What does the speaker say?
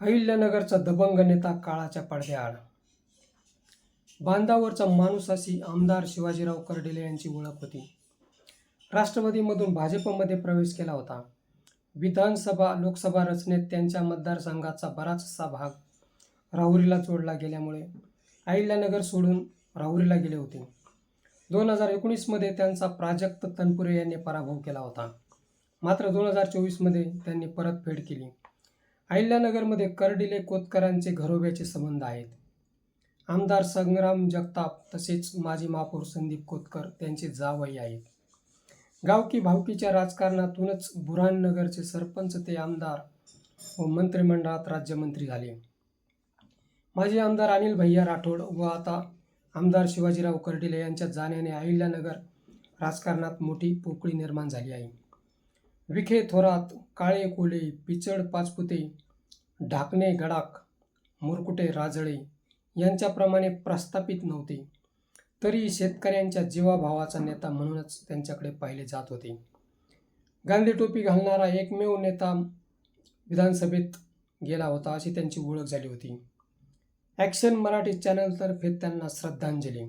अहिल्यानगरचा दबंग नेता काळाच्या पडद्याआड. बांधावरचा माणूस अशी आमदार शिवाजीराव कर्डिले यांची ओळख होती. राष्ट्रवादीमधून भाजपमध्ये प्रवेश केला होता. विधानसभा लोकसभा रचनेत त्यांच्या मतदारसंघाचा बराचसा भाग राहुरीला जोडला गेल्यामुळे अहिल्यानगर सोडून राहुरीला गेले होते. दोन हजार एकोणीसमध्ये त्यांचा प्राजक्त तनपुरे यांनी पराभव केला होता. मात्र दोन हजार चोवीसमध्ये त्यांनी परतफेड केली. अहिल्यानगरमध्ये कर्डिले कोतकरांचे घरोब्याचे संबंध आहेत. आमदार संग्राम जगताप तसेच माजी महापौर संदीप कोतकर त्यांचे जावई आहेत. गावकी भावकीच्या राजकारणातूनच बुऱ्हाणनगरचे सरपंच ते आमदार व मंत्रिमंडळात राज्यमंत्री झाले. माजी आमदार अनिल भैया राठोड व आता आमदार शिवाजीराव कर्डिले यांच्या जाण्याने अहिल्यानगर राजकारणात मोठी पोकळी निर्माण झाली आहे. विखे थोरात काळे कोले पिचड पाचपुते ढाकणे गडाख मुरकुटे राजळे यांच्याप्रमाणे प्रस्थापित नव्हते. तरी शेतकऱ्यांच्या जीवाभावाचा नेता म्हणूनच त्यांच्याकडे पाहिले जात होते. गांधी टोपी घालणारा एकमेव नेता विधानसभेत गेला होता अशी त्यांची ओळख झाली होती. ॲक्शन मराठी चॅनलतर्फे त्यांना श्रद्धांजली.